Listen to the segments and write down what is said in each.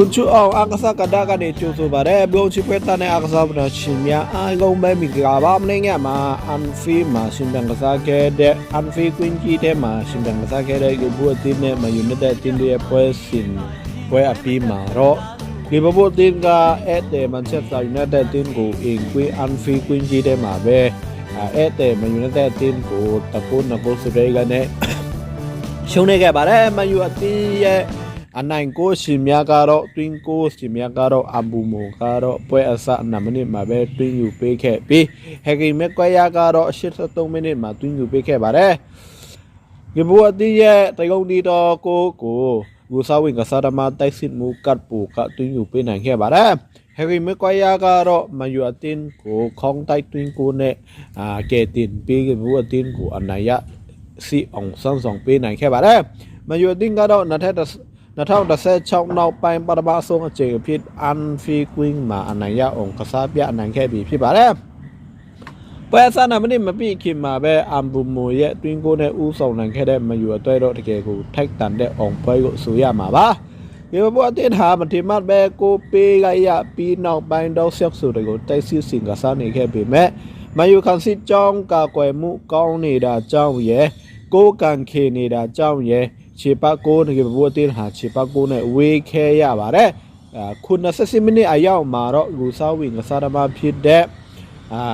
ခွန်ချူအောင်အကစားကဒါကနေကျိုးဆိုပါတယ်ဘုံချပွဲတနဲ့အကစားပနာရှင်များအလုံးပဲမိကပါမင်းငယ်မှာအန်ဖီမှာရှင်တန်ကစားခဲ့တဲ့အန်ဖီကွင်းကြီးတဲ့မှာရှင်တန်ကစားခဲ့တဲ့ဘူအတင်းနဲ့မယူနိုက်တက်တင်းရဲ့ပွဲစဉ်ပွဲအပြီးမှာတော့လီဗာပူးတင်းကအဲ့တဲ့မန်ချက်စတာယူနိုက်တက်တင်းကိုအင်ကွင်းအန်ဖီကွင်းကြီးတဲ့မှာပဲအဲ့တဲ့မယူနိုက်တက်တင်းကိုတကူနဂိုစရေကနဲ့ရှုံးနေခဲ့ပါတယ်မယူအတင်းရဲ့ အနိုင်ကိုရှင်များကတော့တွင်းကိုရှင်များကတော့အဘူမိုကတော့ပွဲအစအနမိနစ်မှာပဲတွင်းယူပေးခဲ့ပြီးဟက်ကီမက်ကွဲယာကတော့83မိနစ်မှာတွင်းယူပေးခဲ့ပါတယ်ဒီဘူအတင်းရဲ့တကုံဒီတော်ကိုကိုဂူဆာဝင်ကစားသမားတိုက်စစ်မူကတ်ပူကတွင်းယူပေးနိုင်ခဲ့ပါတယ်ဟက်ကီမက်ကွဲယာကတော့မန်ယူအတင်းကိုခေါင်းတိုက်တွင်းကိုနဲ့အာကဲတင်ပေးကဘူအတင်းကိုအနိုင်ရစီအောင်ဆန်းဆောင်ပေးနိုင်ခဲ့ပါတယ်။မယူတင်ကတော့ 2016နောက်ပိုင်းပထမဆုံးအကြိမ်အဖြစ်အန်ဖီကွင်းမှာအနိုင်ရအောင်ကစားပြအနိုင်ခဲ့ပြီဖြစ်ပါတယ်။ပွဲစနာမနစ်မပြည့်ခင်မှာပဲအမ်ဘူမိုရဲ့တွင်းကိုနဲ့ဦးဆောင်နိုင်ခဲ့တဲ့မယူအတွေ့တော့တကယ်ကိုထိုက်တန်တဲ့အောင်ပွဲကိုဆိုရမှာပါ။ဒီဘောအတင်းဟာမတိမတ်ပဲကိုပေးလိုက်ရပြီးနောက်ပိုင်းတော့ဆက်ဆိုတွေကိုတိုက်စစ်စင်ကစားနေခဲ့ပေမဲ့မယူကန်စစ်ကြောင်းကာကွယ်မှုကောင်းနေတာကြောင့်ရဲ့ကိုကန်ခေနေတာကြောင့်ရဲ့ ခြေပတ်ကိုတကယ်ဘောအတင်းဟာခြေပတ်ကိုနဲ့ဝေးခဲရပါတယ်အခု28မိနစ်အရောက်မှာတော့လူစားဝင်ကစားသမားဖြစ်တဲ့အာ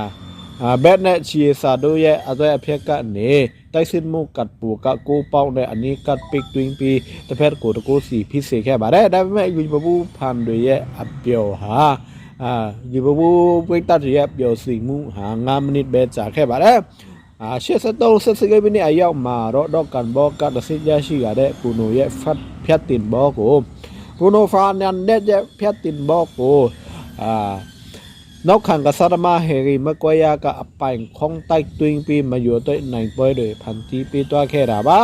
အာဘက်နဲ့ချီစာတို့ရဲ့အသွဲအဖြက်ကနေတိုက်စစ်မှုကတ်ပူကကိုပေါင်းတဲ့အနီးကတ်ပစ်တွင်းပြီးတစ်ဖက်ကိုတကိုးစီဖြစ်စေခဲ့ပါတယ်ဒါပေမဲ့ယူဘဘူးဖန်တွေရဲ့အပြော်ဟာအာယူဘဘူးပိတ်တရဲ့ပျော်စီမှုဟာ9မိနစ်ပဲကြာခဲ့ပါတယ် အာ83 79မိနစ်အရောက်မှာတော့ဒေါကန်ဘောကတစစ်ရရှိရတဲ့ကူနိုရဲ့ဖတ်ဖြတ်တင်ဘောကိုဘရူနိုဖာနန်ဒက်ရဲ့ဖြတ်တင်ဘောကိုအာနောက်ခံကစားသမားဟယ်ရီမကွဲယာကအပိုင်ခေါင်းတိုက်တွင်းပြီးမယူတဲ့နိုင်ပွဲတွေဖန်တီးပေးသွားခဲ့တာပါ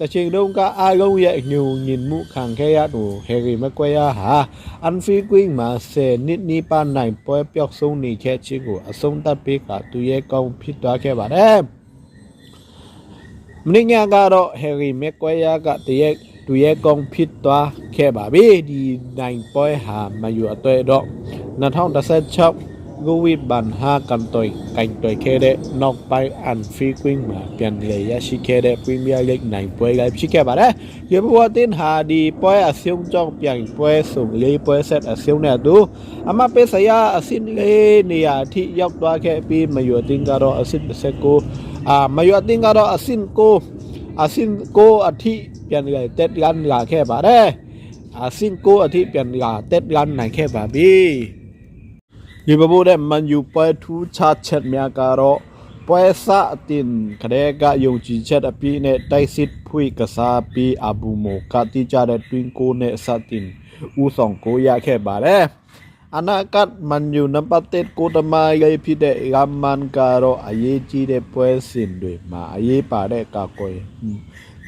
တချင်တုန်းကအာလုံးရဲ့ညူညင်မှုခံခဲ့ရသူဟယ်ရီမကွဲယာဟာအန်ဖီကွင်းမှာဆယ်နှစ်နီးပါးနိုင်ပွဲပျောက်ဆုံးနေခဲ့ခြင်းကိုအဆုံးသတ်ပေးကသူရဲ့ကောင်းဖြစ်သွားခဲ့ပါတယ်မင်းညာကတော့ဟယ်ရီမကွဲယာကတရက်သူရဲ့ကောင်းဖြစ်သွားခဲ့ပါပြီဒီနိုင်ပွဲဟာမယူအတွေ့တော့2016 ဂိုဝီဘန်ဟာကန်တိုင်ကန်တိုင်ခဲ့တဲ့နောက်ပိုင်းအန်ဖီကွင်းမှာပြန်လည်ရရှိခဲ့တဲ့ပရီးမီးယားလိဂ်နိုင်ပွဲကဖြစ်ခဲ့ပါတယ်။ရေဘဝတင်ဟာဒီပွဲအစုံကြောင့်ပြန်ပွဲဆုံလေးပွဲဆက်အစုံနဲ့သူအမပေးစရာအစင်းလေးနေရာအထိရောက်သွားခဲ့ပြီးမယူတင်ကတော့အစင်း19 လာတက်လန်လာခဲ့ပါတယ်အစင်ကိုအထိပြန်လာတက်လန်နိုင်ခဲ့ပါပြီဒီဘဘိုတဲ့မန်ယူပွဲထူးခြားချက်များကတော့ပွဲစအတင်ခရဲကယုံကြည်ချက်အပြည့်နဲ့တိုက်စစ်ဖွေကစားပြီးအဘူမိုကတိကြတဲ့တွင်ကိုနဲ့စတင်ဦးဆောင်ကိုရခဲ့ပါတယ်အနာကတ်မန်ယူနံပါတ်1ကိုတမရိုင်ဖြစ်တဲ့ရမန်ကာရောအရေးကြီးတဲ့ပွဲစဉ်တွေမှာအရေးပါတဲ့ကာကွယ်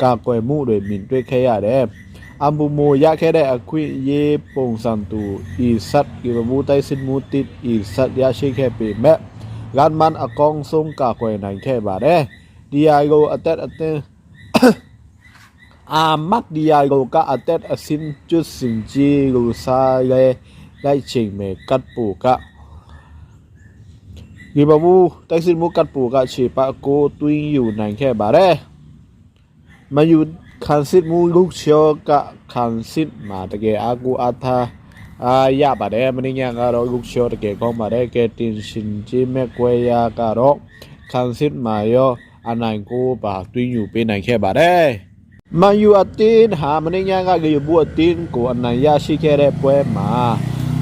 ကာကွယ်မှုတွေမြင်တွေ့ခဲ့ရတယ်။ အမ်ဘူမိုရခဲ့တဲ့အခွင့်အရေးပုံစံတူအီဆတ်ကီဘမူတိုက်စစ်မှုတစ်အီဆတ်ရရှိခဲ့ပေမဲ့ဂန်မန်အကောင်ဆုံးကာကွယ်နိုင်ခဲ့ပါတယ်။ဒီယာကိုအသက်အသင်းအာမတ်ဒီယာကိုကအသက်အစင်ကျွတ်စင်ကြီးကိုစားလေလိုက်ချိန်မဲ့ကတ်ပူကဒီဘဘူးတိုက်စစ်မှုကတ်ပူကခြေပကိုတွင်းယူနိုင်ခဲ့ပါတယ်မယူ ခံစစ်မှုလုချောကခံစစ်မှာတကယ်အကူအသာအာရပါတယ်မင်းညာကတော့လုချောတကယ်ကောင်းပါတယ်ကဲတင်ရှင်ဂျေမက်ကွဲယာကတော့ခံစစ်မှာရောအနိုင်ကိုပါတွင်းယူပေးနိုင်ခဲ့ပါတယ်မန်ယူအတင်းဟာမင်းညာကလေဘူအတင်းကိုအနိုင်ရရှိခဲ့တဲ့ပွဲမှာ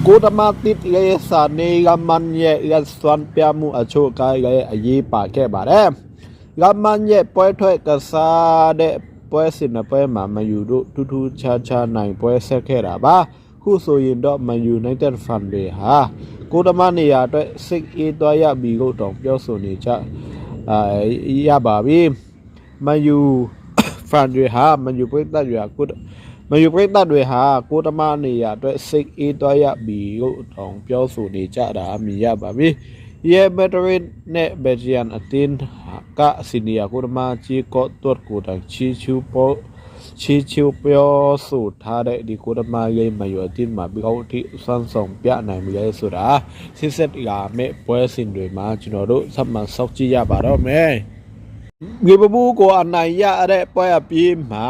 ကိုတမတစ်လေစာနေကမန်ရဲ့ရစွန်ပြမှုအချို့ကလည်းအရေးပါခဲ့ပါတယ်။ကမန်ရဲ့ပွဲထွက်ကစားတဲ့ ပွဲစဉ်နှစ်ပွဲမှာမယူတို့တူတူချာချာနိုင်ပွဲဆက်ခဲ့တာပါ။ခုဆိုရင်တော့မယူနိုက်တက်ဖန်တွေဟာကိုတမနေရာအတွက်စိတ်အေးသွားရပြီလို့တောင်ပြောဆိုနေကြအာရပါပြီ။မယူဖန်တွေဟာမယူပွဲတက်ရကိုမယူပရိသတ်တွေဟာကိုတမနေရအတွက်စိတ်အေးသွားရပြီလို့တောင်ပြောဆိုနေကြတာမြင်ရပါပြီ။ ယေမက်ဒရစ်နဲ့ဘယ်ဂျီယန်အတင်းကစီနီယာကိုတမချီကော့တွတ်ကိုတိုင်ချီချူပေါ်ချီချိုပြောဆိုထားတဲ့ဒီကိုရမလေးမယောတင်မှာဘီကောက်တိစွမ်းဆောင်ပြနိုင်ပြီလေဆိုတာစစ်စစ်ရာမဲ့ပွဲစဉ်တွေမှာကျွန်တော်တို့ဆက်မှစောင့်ကြည့်ရပါတော့မယ်ငေဘဘူးကိုအနိုင်ရတဲ့ပွဲအပြေးမှာ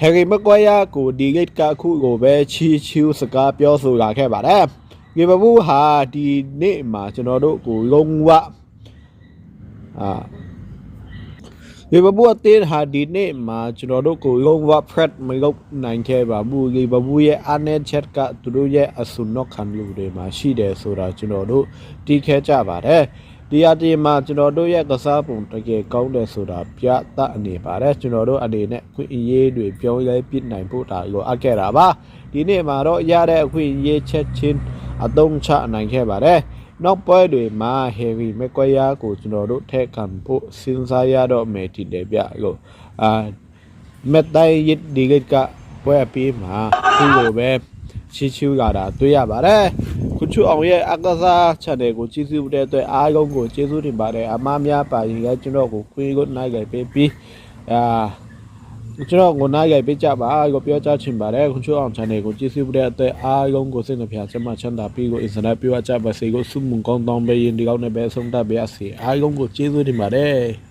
ဟယ်ရီမကွာယာကိုဒီဂိတ်ကခုကိုပဲချီချူစကားပြောဆိုလာခဲ့ပါတယ် ငေဘဘူးဟာဒီနေ့မှာကျွန်တော်တို့ကိုလုံးဝအာဒီဘဘူးအတင်းဟာဒီနေ့မှာကျွန်တော်တို့ကိုလုံးဝ fret မလုပ်နိုင်ခဲ့ပါဘူးဒီဘဘူးရဲ့ anet chat ကသူတို့ရဲ့အဆုနော့ခံလူတွေမှာရှိတယ်ဆိုတာကျွန်တော်တို့တီးခဲကြပါတယ်ဒီအတီမှာကျွန်တော်တို့ရဲ့ကစားပုံတကယ်ကောင်းတယ်ဆိုတာပြသအနေပါတယ်ကျွန်တော်တို့အနေနဲ့ခွင့်အရေးတွေပြောင်းလဲပြစ်နိုင်ဖို့ဒါလိုအပ်ခဲ့တာပါဒီနေ့မှာတော့ရတဲ့အခွင့်အရေးချက်ချင်း အသုံးချနိုင်ခဲ့ပါတယ်နောက်ပွဲတွေမှာ heavy မကွဲရကိုကျွန်တော်တို့ထည့်ခံဖို့စဉ်းစားရတော့မယ်တည်တယ်ဗျလို့အာမက်တိုင်ရစ်ဒီဂိတ်ကပွဲအပြီးမှာဒီလိုပဲချီချူလာတာတွေ့ရပါတယ်ခုချူအောင်ရဲ့အကစား channel ကိုကြည့်စုတဲ့အတွက်အားလုံးကိုကျေးဇူးတင်ပါတယ်အမားများပါရင်လည်းကျွန်တော်ကိုခွေးကိုနိုင်ကြပေးပြီးအာ ကျွန်တော်ကိုနိုင်ကြပေးကြပါကိုပြောချချင်ပါတယ်ခုချူအောင် channel ကိုကြည့်စုတဲ့အတွက်အားလုံးကိုစိတ်နှပြချမ်းမချမ်းသာပြီးကို internet ပြောကြပါစေကိုစုမှုကောင်းတောင်းပေးရင်ဒီကောင်းနဲ့ပဲဆုံးတတ်ပါစေအားလုံးကိုကျေးဇူးတင်ပါတယ်